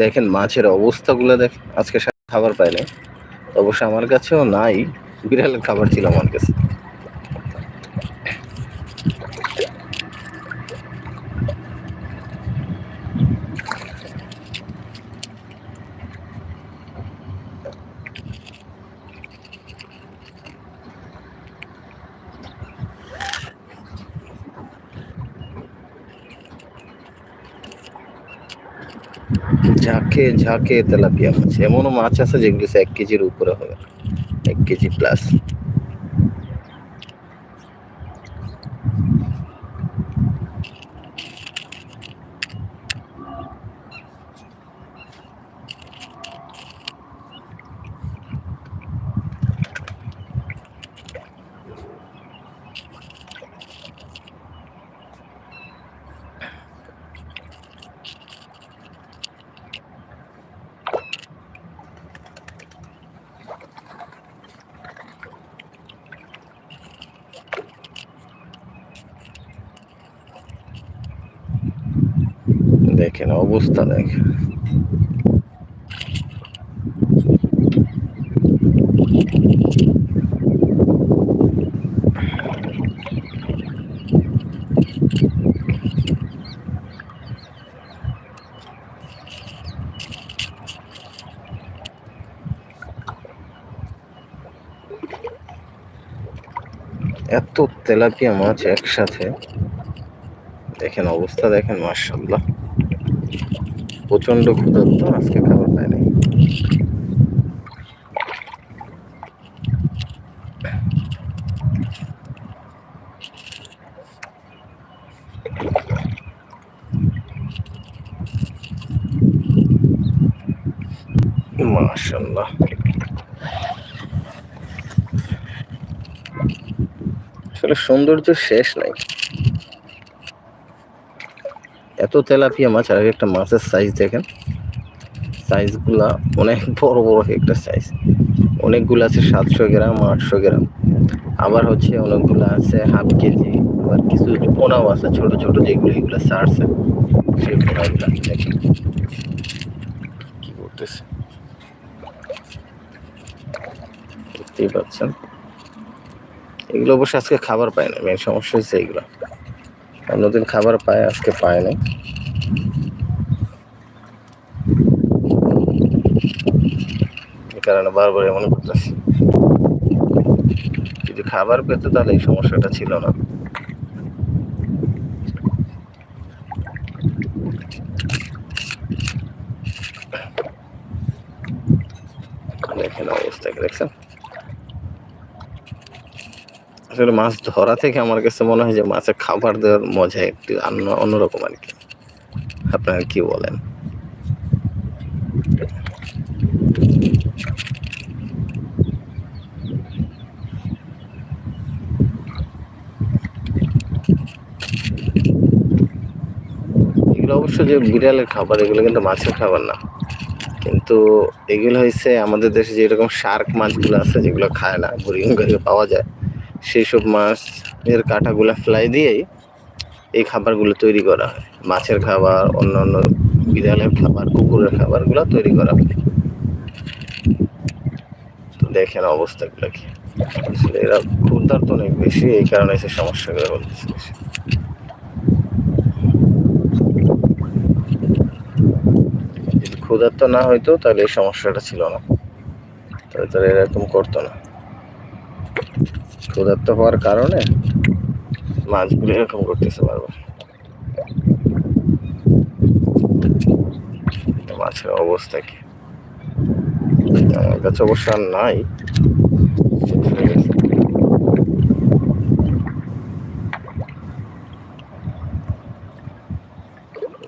দেখেন, মাছের অবস্থাগুলো দেখ, আজকে খাবার পাই নাই অবশ্য আমার কাছেও নাই, বিড়ালের খাবার ছিল আমার কাছে। ঝাঁকে ঝাঁকে তেলাপিয়া মাছ। এমনও মাছ আছে যেগুলো এক কেজির উপরে হবে এক কেজি প্লাস দেখেন অবস্থা দেখেন। এত তেলাপিয়া মাছ একসাথে। দেখেন অবস্থা দেখেন মার্শাল্লাহ প্রচণ্ড ক্ষুধার্ত আজকে খাবার পায় নাই। আসলে সৌন্দর্য শেষ নাই। এত তেলাপিয়া মাছ, আর একটা মাছের সাইজ দেখেন। সাইজগুলা অনেক বড় বড় একটা সাইজ অনেকগুলো আছে সাতশো গ্রাম, আটশো গ্রাম। আবার হচ্ছে অনেকগুলো আছে হাফ কেজি, আবার কিছু পোনাও আছে ছোট ছোট যেগুলো এগুলো সারছে। সেই পোনাগুলো দেখেন। কি করতেছে? দেখতেই পাচ্ছেন। এগুলো অবশ্য আজকে খাবার পায় না মেন সমস্যা হচ্ছে এগুলো। অন্যদিন খাবার পায়, আজকে পায় না এই কারণে বারবার এমন করতেছি। যদি খাবার পেতো তাহলে এই সমস্যাটা ছিল না। দেখেন অবস্থাকে দেখছেন? আসলে মাছ ধরা থেকে আমার কাছে মনে হয় যে মাছের খাবার দেওয়ার মজা একটু অন্য, অন্যরকম আর কি। আপনারা কি বলেন? এগুলো অবশ্য যে বিড়ালের খাবার, এগুলো কিন্তু মাছের খাবার না। কিন্তু এগুলো হয়েছে আমাদের দেশে যেরকম শার্ক মাছগুলো আছে, যেগুলো খায় না বুড়িগঙ্গায় পাওয়া যায়। সেই সব মাছ এর কাঁটাগুলো ফ্লাই দিয়েই এই খাবারগুলো তৈরি করা হয়। মাছের খাবার, অন্যান্য বিড়ালের খাবার, কুকুরের খাবারগুলো তৈরি করা হয়। তো দেখেন অবস্থাগুলো কি। আসলে এরা ক্ষুদ্রার্ত অনেক বেশি, এই কারণে সে সমস্যাগুলো বলতেছে ক্ষুধার্ত না হইতো, তাহলে এই সমস্যাটা ছিল না। তাহলে তারা এরকম করতো না। ক্ষুধার্ত হওয়ার কারণে মাছগুলো এরকম করতেছে বারবার। মাছের অবস্থা কি? আমার কাছে অবশ্য আর নাই।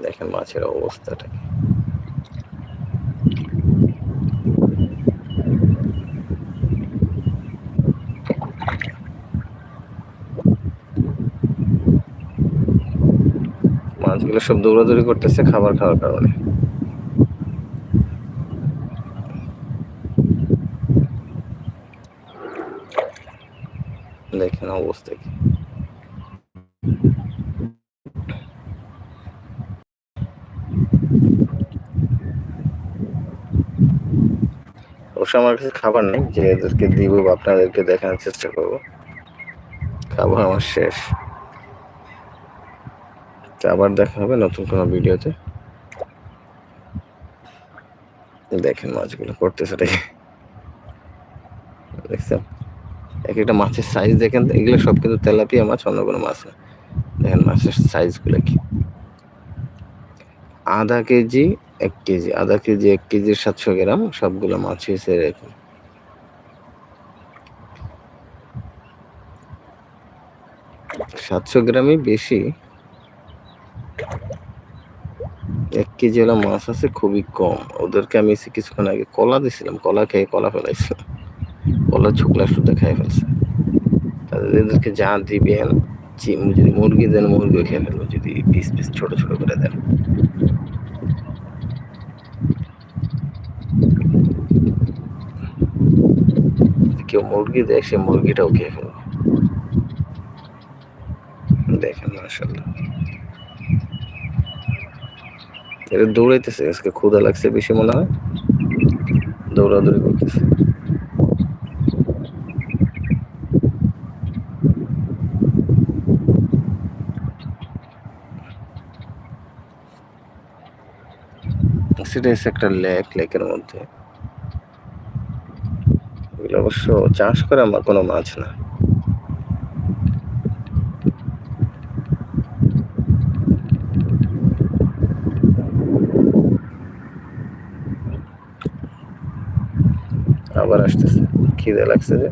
দেখেন মাছের অবস্থাটা মাছগুলো সব দৌড়াদৌড়ি করতেছে খাবার খাওয়ার কারণে। দেখেন অবস্থা কি। অবশ্য আমার কাছে খাবার নেই, যে এদেরকে দিব বা আপনাদেরকে দেখানোর চেষ্টা করব। খাবার আমার শেষ। তো আবার দেখা হবে নতুন কোনো ভিডিওতে। দেখেন মাছগুলো করতেছে দেখে। দেখছেন? এক একটা মাছের সাইজ দেখেন, এগুলো সব কিন্তু তেলাপিয়া মাছ, অন্য কোনো মাছ না। দেখেন মাছের সাইজগুলো কি? আধা কেজি, এক কেজি, আধা কেজি, এক কেজির সাতশো গ্রাম, সবগুলো মাছ হয়েছে এরকম। সাতশো গ্রামই বেশি। এক কেজি হলো মাছ আছে খুবই কম। ওদেরকে আমি কিছুক্ষণ আগে কলা দিছিলাম, কলা খেয়ে কলা ফেলাইছিলাম। কলা ছোকলা শুদ্ধ খেয়ে ফেলছে। তাদের এদেরকে যা দিবেন যদি মুরগি দেন, মুরগিও খেয়ে ফেলব, যদি পিস পিস ছোট ছোট করে দেন। কেউ মুরগি দেয়, সে মুরগিটাও খেয়ে ফেলব। দেখেন মাসাল্লাহ এটা দৌড়াইতেছে, আজকে লাগছে বেশি মনে হয়। দৌড়াদৌড়ি করতেছে। সেটা একটা লেক মধ্যে। এগুলো অবশ্য চাষ করা আমার কোনো মাছ না। আবার আসতেছে। খিদে লাগছে যে।